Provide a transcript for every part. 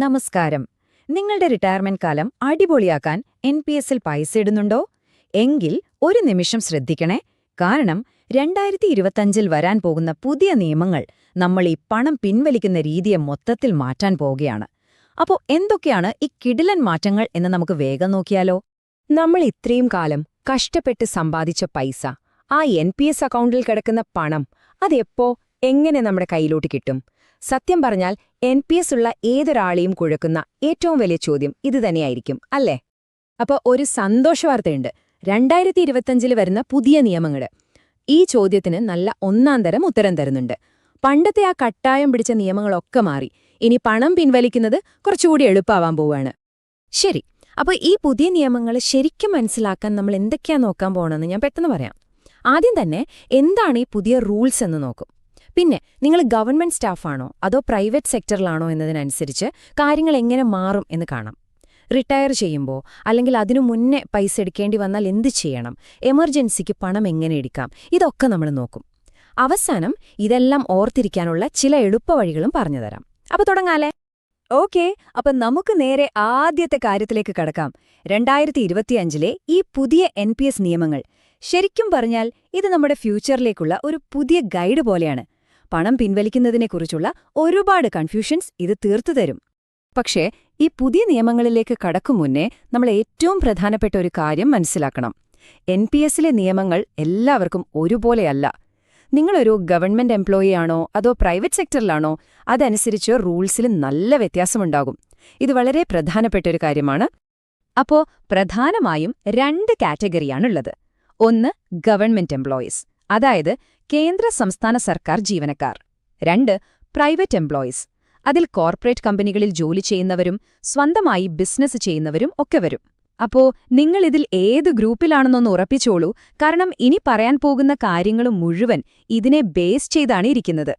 നമസ്കാരം. നിങ്ങളുടെ റിട്ടയർമെന്റ് കാലം അടിപൊളിയാക്കാൻ എൻ പി എസിൽ പൈസ ഇടുന്നുണ്ടോ? എങ്കിൽ ഒരു നിമിഷം ശ്രദ്ധിക്കണേ. കാരണം രണ്ടായിരത്തി ഇരുപത്തഞ്ചിൽ വരാൻ പോകുന്ന പുതിയ നിയമങ്ങൾ നമ്മൾ ഈ പണം പിൻവലിക്കുന്ന രീതിയെ മൊത്തത്തിൽ മാറ്റാൻ പോവുകയാണ്. അപ്പോൾ എന്തൊക്കെയാണ് ഈ കിടിലൻ മാറ്റങ്ങൾ എന്ന് നമുക്ക് വേഗം നോക്കിയാലോ? നമ്മൾ ഇത്രയും കാലം കഷ്ടപ്പെട്ട് സമ്പാദിച്ച പൈസ ആ എൻ പി എസ് അക്കൗണ്ടിൽ കിടക്കുന്ന പണം അതെപ്പോ എങ്ങനെ നമ്മുടെ കയ്യിലോട്ട് കിട്ടും? സത്യം പറഞ്ഞാൽ എൻ പി എസ് ഉള്ള ഏതൊരാളെയും കുഴക്കുന്ന ഏറ്റവും വലിയ ചോദ്യം ഇതുതന്നെയായിരിക്കും അല്ലേ? അപ്പൊ ഒരു സന്തോഷവാർത്തയുണ്ട്. രണ്ടായിരത്തി ഇരുപത്തഞ്ചിൽ വരുന്ന പുതിയ നിയമങ്ങൾ ഈ ചോദ്യത്തിന് നല്ല ഒന്നാം തരം ഉത്തരം തരുന്നുണ്ട്. പണ്ടത്തെ ആ കട്ടായം പിടിച്ച നിയമങ്ങളൊക്കെ മാറി. ഇനി പണം പിൻവലിക്കുന്നത് കുറച്ചുകൂടി എളുപ്പമാവാൻ പോവുകയാണ് ശരി. അപ്പോൾ ഈ പുതിയ നിയമങ്ങൾ ശരിക്കും മനസ്സിലാക്കാൻ നമ്മൾ എന്തൊക്കെയാ നോക്കാൻ പോകണമെന്ന് ഞാൻ പെട്ടെന്ന് പറയാം. ആദ്യം തന്നെ എന്താണ് ഈ പുതിയ റൂൾസ് എന്ന് നോക്കും. പിന്നെ നിങ്ങൾ ഗവൺമെന്റ് സ്റ്റാഫാണോ അതോ പ്രൈവറ്റ് സെക്ടറിലാണോ എന്നതിനനുസരിച്ച് കാര്യങ്ങൾ എങ്ങനെ മാറും എന്ന് കാണാം. റിട്ടയർ ചെയ്യുമ്പോൾ അല്ലെങ്കിൽ അതിനു മുന്നേ പൈസ എടുക്കേണ്ടി വന്നാൽ എന്ത് ചെയ്യണം? എമർജൻസിക്ക് പണം എങ്ങനെ എടുക്കാം? ഇതൊക്കെ നമ്മൾ നോക്കും. അവസാനം ഇതെല്ലാം ഓർത്തിരിക്കാനുള്ള ചില എളുപ്പവഴികളും പറഞ്ഞുതരാം അപ്പൊ തുടങ്ങാലേ. ഓക്കെ അപ്പൊ നമുക്ക് നേരെ ആദ്യത്തെ കാര്യത്തിലേക്ക് കടക്കാം. രണ്ടായിരത്തി ഇരുപത്തിയഞ്ചിലെ ഈ പുതിയ എൻ നിയമങ്ങൾ. ശരിക്കും പറഞ്ഞാൽ ഇത് നമ്മുടെ ഫ്യൂച്ചറിലേക്കുള്ള ഒരു പുതിയ ഗൈഡ് പോലെയാണ്. പണം പിൻവലിക്കുന്നതിനെക്കുറിച്ചുള്ള ഒരുപാട് കൺഫ്യൂഷൻസ് ഇത് തീർത്തു തരും. പക്ഷേ ഈ പുതിയ നിയമങ്ങളിലേക്ക് കടക്കും മുന്നേ നമ്മൾ ഏറ്റവും പ്രധാനപ്പെട്ട ഒരു കാര്യം മനസ്സിലാക്കണം. എൻ പി എസിലെ നിയമങ്ങൾ എല്ലാവർക്കും ഒരുപോലെയല്ല. നിങ്ങളൊരു ഗവൺമെന്റ് എംപ്ലോയി ആണോ അതോ പ്രൈവറ്റ് സെക്ടറിലാണോ അതനുസരിച്ച് റൂൾസിൽ നല്ല വ്യത്യാസമുണ്ടാകും. ഇത് വളരെ പ്രധാനപ്പെട്ട ഒരു കാര്യമാണ്. അപ്പോ പ്രധാനമായും രണ്ട് കാറ്റഗറിയാണുള്ളത്. ഒന്ന് ഗവൺമെന്റ് എംപ്ലോയീസ്. അതായത് കേന്ദ്ര സംസ്ഥാന സർക്കാർ ജീവനക്കാർ. രണ്ട് പ്രൈവറ്റ് എംപ്ലോയീസ്. അതിൽ കോർപ്പറേറ്റ് കമ്പനികളിൽ ജോലി ചെയ്യുന്നവരും സ്വന്തമായി ബിസിനസ് ചെയ്യുന്നവരും ഒക്കെ വരും. അപ്പോ നിങ്ങൾ ഇതിൽ ഏത് ഗ്രൂപ്പിലാണെന്നൊന്ന് ഉറപ്പിച്ചോളൂ. കാരണം ഇനി പറയാൻ പോകുന്ന കാര്യങ്ങളും മുഴുവൻ ഇതിനെ ബേസ് ചെയ്താണ് ഇരിക്കുന്നത്.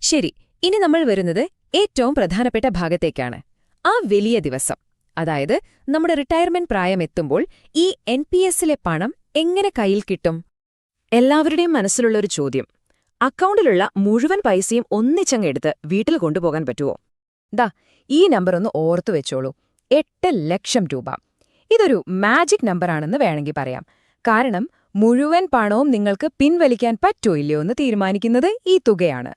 ശരി ഇനി നമ്മൾ വരുന്നത് ഏറ്റവും പ്രധാനപ്പെട്ട ഭാഗത്തേക്കാണ്. ആ വലിയ ദിവസം. അതായത് നമ്മുടെ റിട്ടയർമെന്റ് പ്രായം എത്തുമ്പോൾ ഈ എൻ പി പണം എങ്ങനെ കയ്യിൽ കിട്ടും? എല്ലാവരുടെയും മനസ്സിലുള്ള ഒരു ചോദ്യം. അക്കൗണ്ടിലുള്ള മുഴുവൻ പൈസയും ഒന്നിച്ചങ്ങ് എടുത്ത് വീട്ടിൽ കൊണ്ടുപോകാൻ പറ്റുമോ ദാ ഈ നമ്പർ ഒന്ന് ഓർത്തു വെച്ചോളൂ. എട്ട് ലക്ഷം രൂപ. ഇതൊരു മാജിക് നമ്പറാണെന്ന് വേണമെങ്കിൽ പറയാം. കാരണം മുഴുവൻ പണവും നിങ്ങൾക്ക് പിൻവലിക്കാൻ പറ്റോ ഇല്ലയോ എന്ന് തീരുമാനിക്കുന്നത് ഈ തുകയാണ്.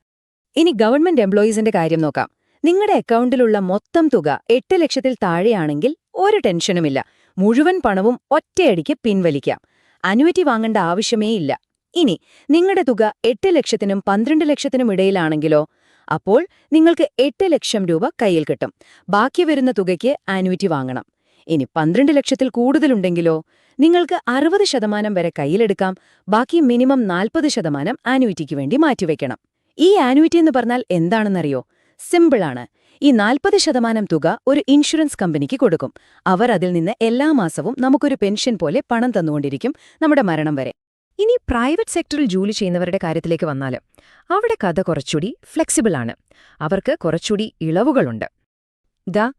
ഇനി ഗവൺമെന്റ് എംപ്ലോയീസിന്റെ കാര്യം നോക്കാം. നിങ്ങളുടെ അക്കൗണ്ടിലുള്ള മൊത്തം തുക എട്ട് ലക്ഷത്തിൽ താഴെയാണെങ്കിൽ ഒരു ടെൻഷനുമില്ല. മുഴുവൻ പണവും ഒറ്റയടിക്ക് പിൻവലിക്കാം. അനുവറ്റി വാങ്ങേണ്ട ആവശ്യമേ ഇല്ല. ഇനി നിങ്ങളുടെ തുക എട്ട് ലക്ഷത്തിനും പന്ത്രണ്ട് ലക്ഷത്തിനും ഇടയിലാണെങ്കിലോ അപ്പോൾ നിങ്ങൾക്ക് എട്ട് ലക്ഷം രൂപ കയ്യിൽ കിട്ടും. ബാക്കി വരുന്ന തുകയ്ക്ക് ആനുവിറ്റി വാങ്ങണം. ഇനി പന്ത്രണ്ട് ലക്ഷത്തിൽ കൂടുതലുണ്ടെങ്കിലോ നിങ്ങൾക്ക് അറുപത് ശതമാനം വരെ കയ്യിലെടുക്കാം. ബാക്കി മിനിമം നാൽപ്പത് ശതമാനം ആനുവിറ്റിക്ക് വേണ്ടി മാറ്റിവെക്കണം. ഈ ആനുവിറ്റി എന്ന് പറഞ്ഞാൽ എന്താണെന്നറിയോ? സിമ്പിളാണ് ഈ നാൽപ്പത് ശതമാനം തുക ഒരു ഇൻഷുറൻസ് കമ്പനിക്ക് കൊടുക്കും. അവർ അതിൽ നിന്ന് എല്ലാ മാസവും നമുക്കൊരു പെൻഷൻ പോലെ പണം തന്നുകൊണ്ടിരിക്കും നമ്മുടെ മരണം വരെ. ഇനി പ്രൈവറ്റ് സെക്ടറിൽ ജോലി ചെയ്യുന്നവരുടെ കാര്യത്തിലേക്ക് വന്നാൽ അവിടെ കഥ കുറച്ചുകൂടി ഫ്ലെക്സിബിൾ ആണ്. അവർക്ക് കുറച്ചുകൂടി ഇളവുകളുണ്ട്. ദാ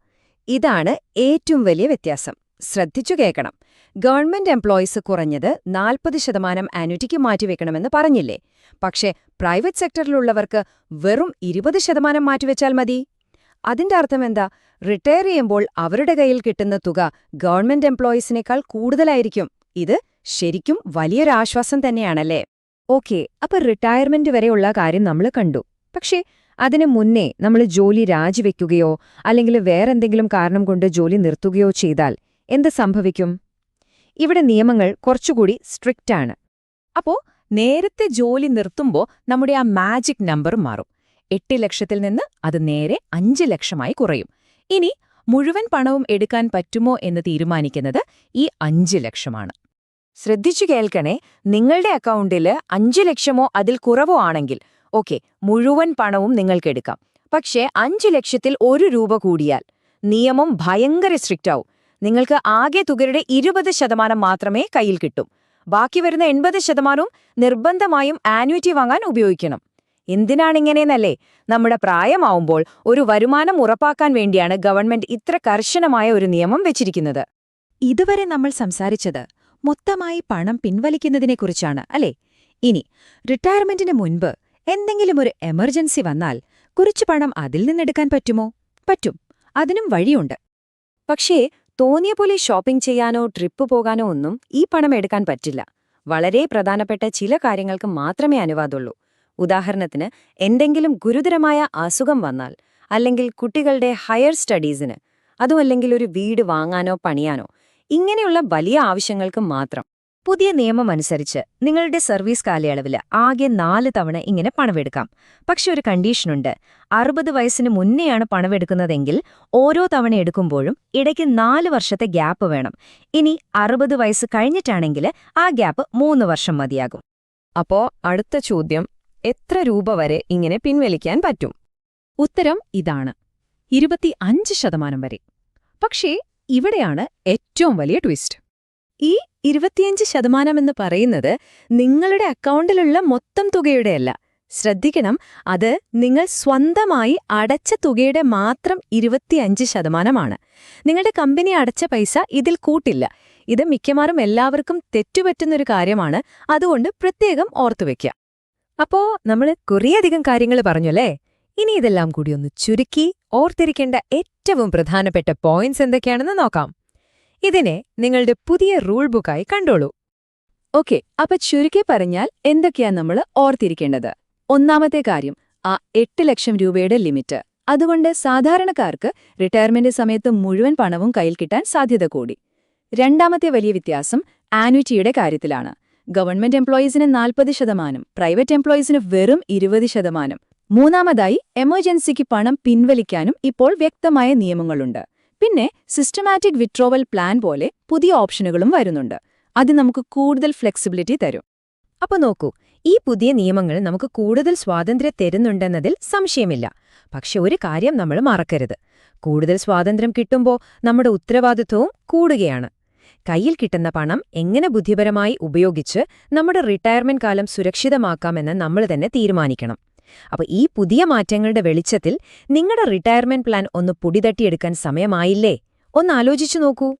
ഇതാണ് ഏറ്റവും വലിയ വ്യത്യാസം. ശ്രദ്ധിച്ചു കേൾക്കണം. ഗവൺമെന്റ് എംപ്ലോയീസ് കുറഞ്ഞത് നാൽപ്പത് ശതമാനം ആനുറ്റിക്ക് മാറ്റിവെക്കണമെന്ന് പറഞ്ഞില്ലേ? പക്ഷേ പ്രൈവറ്റ് സെക്ടറിലുള്ളവർക്ക് വെറും ഇരുപത് ശതമാനം മാറ്റിവെച്ചാൽ മതി. അതിന്റെ അർത്ഥം എന്താ? റിട്ടയർ ചെയ്യുമ്പോൾ അവരുടെ കയ്യിൽ കിട്ടുന്ന തുക ഗവൺമെന്റ് എംപ്ലോയീസിനേക്കാൾ കൂടുതലായിരിക്കും. ഇത് ശരിക്കും വലിയൊരാശ്വാസം തന്നെയാണല്ലേ? ഓക്കെ അപ്പൊ റിട്ടയർമെന്റ് വരെയുള്ള കാര്യം നമ്മൾ കണ്ടു. പക്ഷേ അതിനു മുന്നേ നമ്മൾ ജോലി രാജിവെക്കുകയോ അല്ലെങ്കിൽ വേറെന്തെങ്കിലും കാരണം കൊണ്ട് ജോലി നിർത്തുകയോ ചെയ്താൽ എന്ത് സംഭവിക്കും? ഇവിടെ നിയമങ്ങൾ കുറച്ചുകൂടി സ്ട്രിക്റ്റാണ് അപ്പോ നേരത്തെ ജോലി നിർത്തുമ്പോൾ നമ്മുടെ ആ മാജിക് നമ്പർ മാറും. എട്ട് ലക്ഷത്തിൽ നിന്ന് അത് നേരെ അഞ്ച് ലക്ഷമായി കുറയും. ഇനി മുഴുവൻ പണവും എടുക്കാൻ പറ്റുമോ എന്ന് തീരുമാനിക്കുന്നത് ഈ അഞ്ച് ലക്ഷമാണ്. ശ്രദ്ധിച്ചു കേൾക്കണേ നിങ്ങളുടെ അക്കൗണ്ടിൽ അഞ്ച് ലക്ഷമോ അതിൽ കുറവോ ആണെങ്കിൽ ഓക്കെ മുഴുവൻ പണവും നിങ്ങൾക്കെടുക്കാം പക്ഷേ അഞ്ച് ലക്ഷത്തിൽ ഒരു രൂപ കൂടിയാൽ നിയമം ഭയങ്കര സ്ട്രിക്റ്റ് ആവും. നിങ്ങൾക്ക് ആകെ തുകയുടെ ഇരുപത് ശതമാനം മാത്രമേ കയ്യിൽ കിട്ടും. ബാക്കി വരുന്ന എൺപത് ശതമാനവും നിർബന്ധമായും ആനുവിറ്റി വാങ്ങാൻ ഉപയോഗിക്കണം. എന്തിനാണിങ്ങനെയെന്നല്ലേ? നമ്മുടെ പ്രായമാവുമ്പോൾ ഒരു വരുമാനം ഉറപ്പാക്കാൻ വേണ്ടിയാണ് ഗവൺമെന്റ് ഇത്ര കർശനമായ ഒരു നിയമം വെച്ചിരിക്കുന്നത്. ഇതുവരെ നമ്മൾ സംസാരിച്ചത് മൊത്തമായി പണം പിൻവലിക്കുന്നതിനെക്കുറിച്ചാണ് അല്ലേ? ഇനി റിട്ടയർമെന്റിന് മുൻപ് എന്തെങ്കിലും ഒരു എമർജൻസി വന്നാൽ കുറച്ചു പണം അതിൽ നിന്നെടുക്കാൻ പറ്റുമോ? പറ്റും. അതിനും വഴിയുണ്ട്. പക്ഷേ തോന്നിയ പോലെ ഷോപ്പിംഗ് ചെയ്യാനോ ട്രിപ്പ് പോകാനോ ഒന്നും ഈ പണം എടുക്കാൻ പറ്റില്ല. വളരെ പ്രധാനപ്പെട്ട ചില കാര്യങ്ങൾക്ക് മാത്രമേ അനുവാദമുള്ളൂ ഉദാഹരണത്തിന് എന്തെങ്കിലും ഗുരുതരമായ അസുഖം വന്നാൽ അല്ലെങ്കിൽ കുട്ടികളുടെ ഹയർ സ്റ്റഡീസിന് അതുമല്ലെങ്കിൽ ഒരു വീട് വാങ്ങാനോ പണിയാനോ ഇങ്ങനെയുള്ള വലിയ ആവശ്യങ്ങൾക്ക് മാത്രം. പുതിയ നിയമം അനുസരിച്ച് നിങ്ങളുടെ സർവീസ് കാലയളവിൽ ആകെ നാല് തവണ ഇങ്ങനെ പണമെടുക്കാം. പക്ഷെ ഒരു കണ്ടീഷനുണ്ട് അറുപത് വയസ്സിന് മുന്നെയാണ് പണമെടുക്കുന്നതെങ്കിൽ ഓരോ തവണ എടുക്കുമ്പോഴും ഇടയ്ക്ക് നാല് വർഷത്തെ ഗ്യാപ്പ് വേണം. ഇനി അറുപത് വയസ്സ് കഴിഞ്ഞിട്ടാണെങ്കിൽ ആ ഗ്യാപ്പ് മൂന്ന് വർഷം മതിയാകും. അപ്പോ അടുത്ത ചോദ്യം എത്ര രൂപ വരെ ഇങ്ങനെ പിൻവലിക്കാൻ പറ്റും? ഉത്തരം ഇതാണ്. ഇരുപത്തി അഞ്ച് ശതമാനം വരെ. പക്ഷേ ഇവിടെയാണ് ഏറ്റവും വലിയ ട്വിസ്റ്റ്. ഈ ഇരുപത്തിയഞ്ച് ശതമാനമെന്ന് പറയുന്നത് നിങ്ങളുടെ അക്കൗണ്ടിലുള്ള മൊത്തം തുകയുടെയല്ല. ശ്രദ്ധിക്കണം അത് നിങ്ങൾ സ്വന്തമായി അടച്ച തുകയുടെ മാത്രം ഇരുപത്തിയഞ്ച് ശതമാനമാണ്. നിങ്ങളുടെ കമ്പനി അടച്ച പൈസ ഇതിൽ കൂട്ടില്ല. ഇത് മിക്കവാറും എല്ലാവർക്കും തെറ്റുപറ്റുന്നൊരു കാര്യമാണ്. അതുകൊണ്ട് പ്രത്യേകം ഓർത്തുവെക്കുക അപ്പോ നമ്മൾ കുറേയധികം കാര്യങ്ങൾ പറഞ്ഞു അല്ലേ ഇനി ഇതെല്ലാം കൂടി ഒന്ന് ചുരുക്കി ഓർത്തിരിക്കേണ്ട ഏറ്റവും പ്രധാനപ്പെട്ട പോയിന്റ്സ് എന്തൊക്കെയാണെന്ന് നോക്കാം. ഇതിനെ നിങ്ങളുടെ പുതിയ റൂൾ ബുക്കായി കണ്ടോളൂ. ഓക്കെ അപ്പൊ ചുരുക്കി പറഞ്ഞാൽ എന്തൊക്കെയാ നമ്മൾ ഓർത്തിരിക്കേണ്ടത്? ഒന്നാമത്തെ കാര്യം ആ എട്ട് ലക്ഷം രൂപയുടെ ലിമിറ്റ് അതുകൊണ്ട് സാധാരണക്കാർക്ക് റിട്ടയർമെന്റ് സമയത്ത് മുഴുവൻ പണവും കയ്യിൽ കിട്ടാൻ സാധ്യത കൂടി. രണ്ടാമത്തെ വലിയ വ്യത്യാസം ആനുറ്റിയുടെ കാര്യത്തിലാണ്. ഗവൺമെന്റ് എംപ്ലോയീസിന് നാൽപ്പത് ശതമാനം പ്രൈവറ്റ് എംപ്ലോയീസിന് വെറും ഇരുപത് ശതമാനം. മൂന്നാമതായി എമർജൻസിക്ക് പണം പിൻവലിക്കാനും ഇപ്പോൾ വ്യക്തമായ നിയമങ്ങളുണ്ട്. പിന്നെ സിസ്റ്റമാറ്റിക് വിഡ്രോവൽ പ്ലാൻ പോലെ പുതിയ ഓപ്ഷനുകളും വരുന്നുണ്ട്. അത് നമുക്ക് കൂടുതൽ ഫ്ലെക്സിബിലിറ്റി തരും. അപ്പൊ നോക്കൂ ഈ പുതിയ നിയമങ്ങൾ നമുക്ക് കൂടുതൽ സ്വാതന്ത്ര്യം തരുന്നുണ്ടെന്നതിൽ സംശയമില്ല. പക്ഷെ ഒരു കാര്യം നമ്മൾ മറക്കരുത്. കൂടുതൽ സ്വാതന്ത്ര്യം കിട്ടുമ്പോൾ നമ്മുടെ ഉത്തരവാദിത്വവും കൂടുകയാണ്. കയ്യിൽ കിട്ടുന്ന പണം എങ്ങനെ ബുദ്ധിപരമായി ഉപയോഗിച്ച് നമ്മുടെ റിട്ടയർമെന്റ് കാലം സുരക്ഷിതമാക്കാമെന്ന് നമ്മൾ തന്നെ തീരുമാനിക്കണം. അപ്പൊ ഈ പുതിയ മാറ്റങ്ങളുടെ വെളിച്ചത്തിൽ നിങ്ങളുടെ റിട്ടയർമെന്റ് പ്ലാൻ ഒന്ന് പൊടിതട്ടിയെടുക്കാൻ സമയമായില്ലേ? ഒന്ന് ആലോചിച്ചു നോക്കൂ.